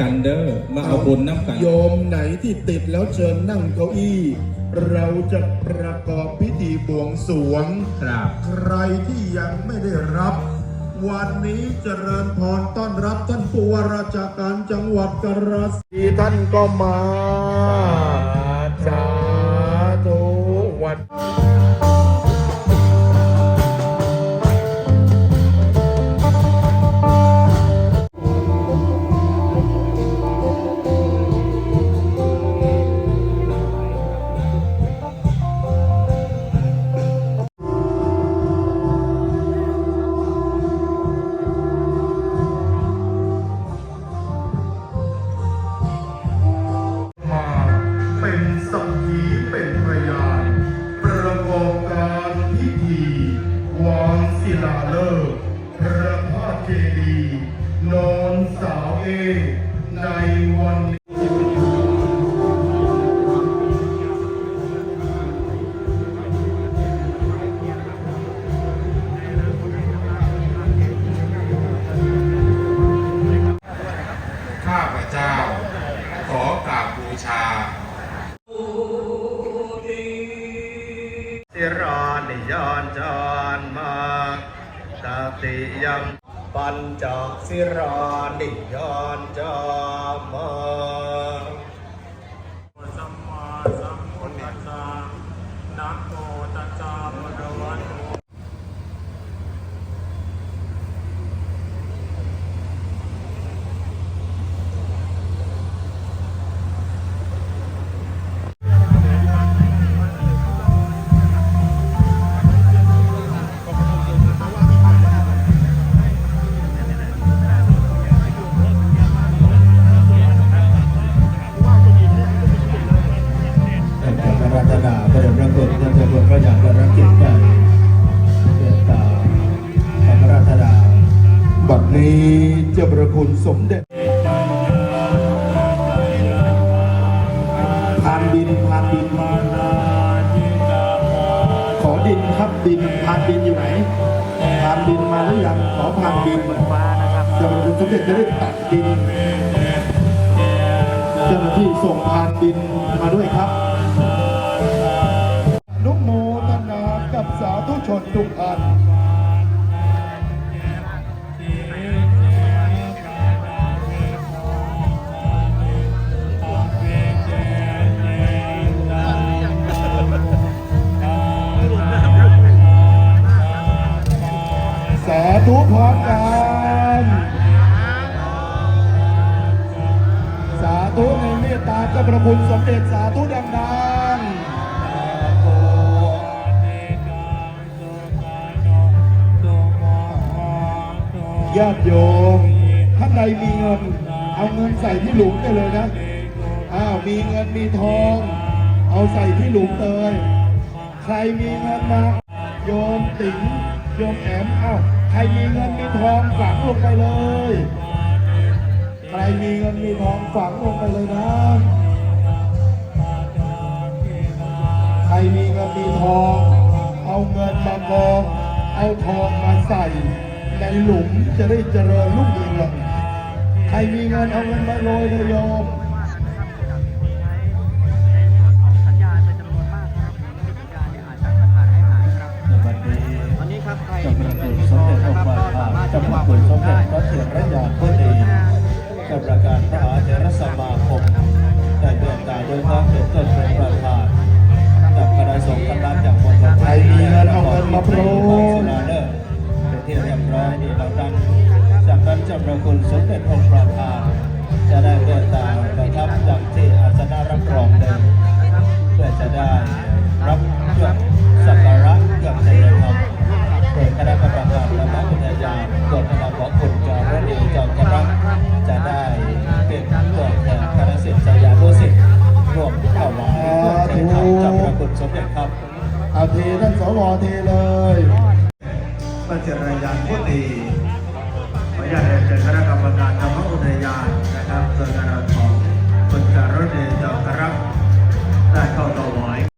กันเด้อมาเอาบุญน้ำกันโยมไหนที่ติดแล้วเชิญนั่งเก้าอี้ เราจะประกอบพิธีบวงสรวง ครับ ใครที่ยังไม่ได้รับ วันนี้เจริญพรต้อนรับท่านผู้ว่าราชการจังหวัดกระสีท่านก็มา ศิลาฤกษ์พระธาเจดีนอนสาวเอ ในวันข้าพเจ้า ขอกราบบูชาสิรานิยานจานมา ติยังปัญจสิรานิยานจาม คุณสมเด็จพานดินพานดิน ขอดินครับดินพานดินอยู่ไหนพานดินมาหรือยังขอพานดินเจ้าประคุณสมเด็จจะได้ตัดดินเจ้าหน้าที่ส่งพานดินมาด้วยครับ สาธุพร้อมกันสาธุในเมตตาเจ้าประคุณสมเด็จสาธุดังๆญาติโยมท่านใดมีเงิน เอาเงินใส่ที่หลุมได้เลยนะอ้าวมีเงินมีทอง เอาใส่ที่หลุมเลยใครมีเงินมาโยมติ๋งโยมแอมเอ้า ใครมีเงินมีทองฝังลงไปเลย ใครมีเงินมีทองฝังลงไปเลยนะ ใครมีเงินมีทอง เอาเงินมากองเอาทองมาใส่ในหลุมจะได้เจริญรุ่งเรืองใครมีเงินเอาเงินมาโรยเลยโยม สมาคมได้เดินตาโดยความเป็นต้นเป็นประธานกับคณะสงฆ์คณะจากมณฑลไทยมีเงินเอาเงินมาโปรยศิลาฤกษ์เป็นที่เรียบร้อยนี่เราดังจากนั้นจะประคุณสมเด็จองค์ประธานจะได้เดินตาประทับจากที่อาสนะรับรอง คุณสมเด็จครับเอาทีท่านสวทีเลยพระเจริญญาณพุทธี